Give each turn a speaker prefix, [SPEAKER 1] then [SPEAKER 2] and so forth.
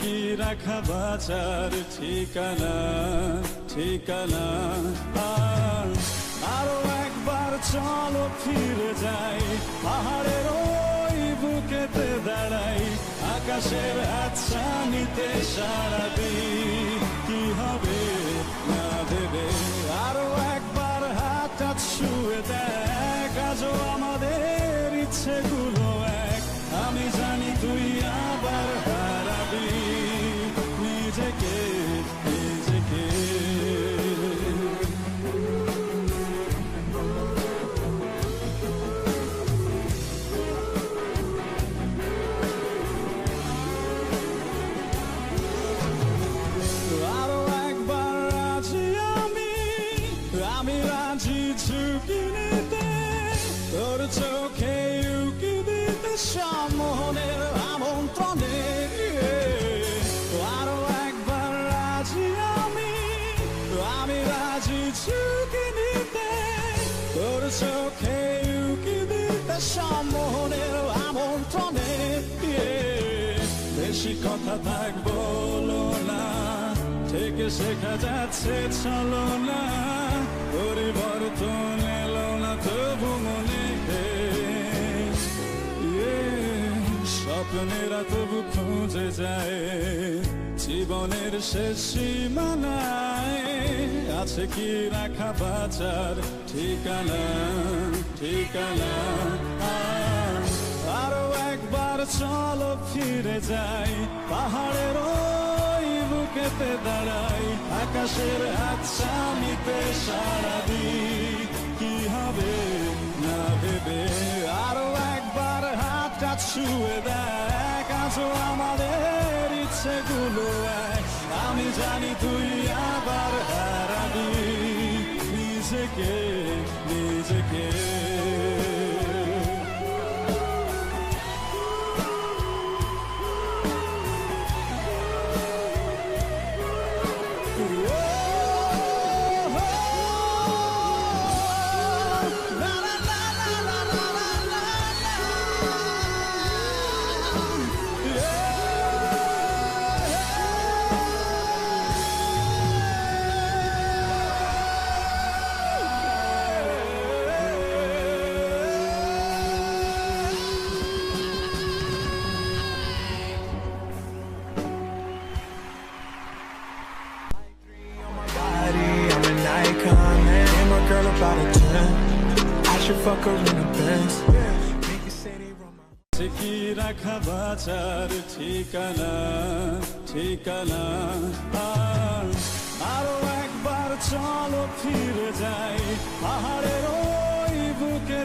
[SPEAKER 1] কি রাখা বাঁচার ঠিকানা ঠিকানা। আর একবার চলো ফিরে যাই, পাহাড়ের ওই বুকেতে দাঁড়াই, আকাশের আচ্ছা নিতে সারা দিই চোখে সম্মোহনের আমন্ত্রণে আরও রাজি আমি রাজি ঝুঁকি নিতে তোর চোখে উকি দিতে সম্মোহনের বেশি কথা থাক, বলো না। থেকে শেখা যাচ্ছে, চলো না। পরিবর্তন এলো। স্বপ্নেরা তবু খুঁজে যায়। জীবনের শেষ সীমানায় আছে কি রাখা বাঁচার ঠিকানা ঠিকানা? আর একবার চলো, ফিরে যাই। পাহাড়ের ওই বুকেতে দাঁড়াই। আকাশের আচ্ছা নিতে সারা কি হবে না ভেবে? আরও একবার হাতটা ছুঁয়ে দেখ আজও আমাদের ইচ্ছেগুলো এক আমি জানি তুই আবার হারাবি।
[SPEAKER 2] should fuck her in the
[SPEAKER 1] best. কি রাখা বাঁচার ঠিকানা ঠিকানা আরও একবার চলো ফিরে যাই পাহাড়ের ওই বুকে